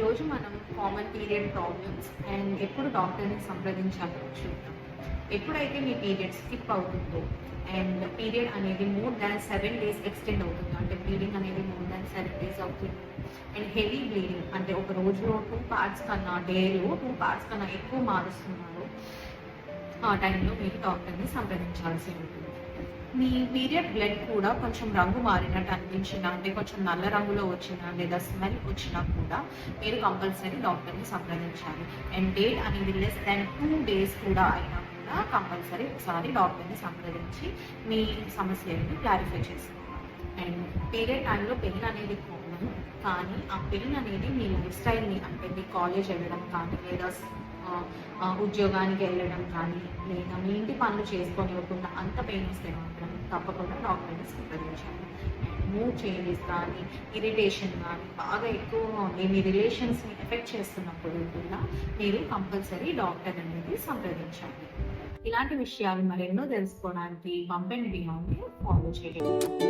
ఈరోజు మనం common period problems and ఎప్పుడు డాక్టర్ని సంప్రదించాలో చూద్దాం. ఎప్పుడైతే మీ పీరియడ్ స్కిప్ అవుతుందో అండ్ పీరియడ్ అనేది more than seven days extend అవుతుంది అంటే బ్లీడింగ్ అనేది మోర్ దాన్ సెవెన్ డేస్ అవుతుంది అండ్ హెవీ బ్లీడింగ్ అంటే ఒక రోజులో టూ పార్ట్స్ కన్నా డేలో టూ పార్ట్స్ కన్నా ఎక్కువ మారుస్తున్నారు ఆ టైంలో మీరు డాక్టర్ని సంప్రదించాల్సి ఉంటుంది. మీ పీరియడ్ బ్లడ్ కూడా కొంచెం రంగు మారినట్టు అనిపించినా అంటే కొంచెం నల్ల రంగులో వచ్చినా లేదా స్మెల్ వచ్చినా కూడా మీరు కంపల్సరీ డాక్టర్ని సంప్రదించాలి. అండ్ డేట్ అనేది లెస్ దాన్ టూ డేస్ కూడా అయినా కూడా కంపల్సరీ ఒకసారి డాక్టర్ని సంప్రదించి మీ సమస్యలను క్లారిఫై చేసుకోవాలి. అండ్ పీరియడ్ టైంలో పెయిన్ అనేది కామన్ కానీ ఆ పెయిన్ అనేది మీ లైఫ్ స్టైల్ని అంటే కాలేజ్ వెళ్ళడం కానీ లేదా ఉద్యోగానికి వెళ్ళడం కానీ లేదా మీ ఇంటి పనులు చేసుకొని ఇవ్వకుండా అంత పెయిన్ వస్తే మాత్రం తప్పకుండా డాక్టర్ని సంప్రదించాలి. మూడ్ చేంజెస్ కానీ ఇరిటేషన్ కానీ బాగా ఎక్కువగా ఉండి మీ రిలేషన్స్ని ఎఫెక్ట్ చేస్తున్నప్పుడు కూడా మీరు కంపల్సరీ డాక్టర్ అనేది సంప్రదించాలి. ఇలాంటి విషయాలు మరెన్నో తెలుసుకోవడానికి పంప్ అండ్ బియాండ్ ఫాలో చేయండి.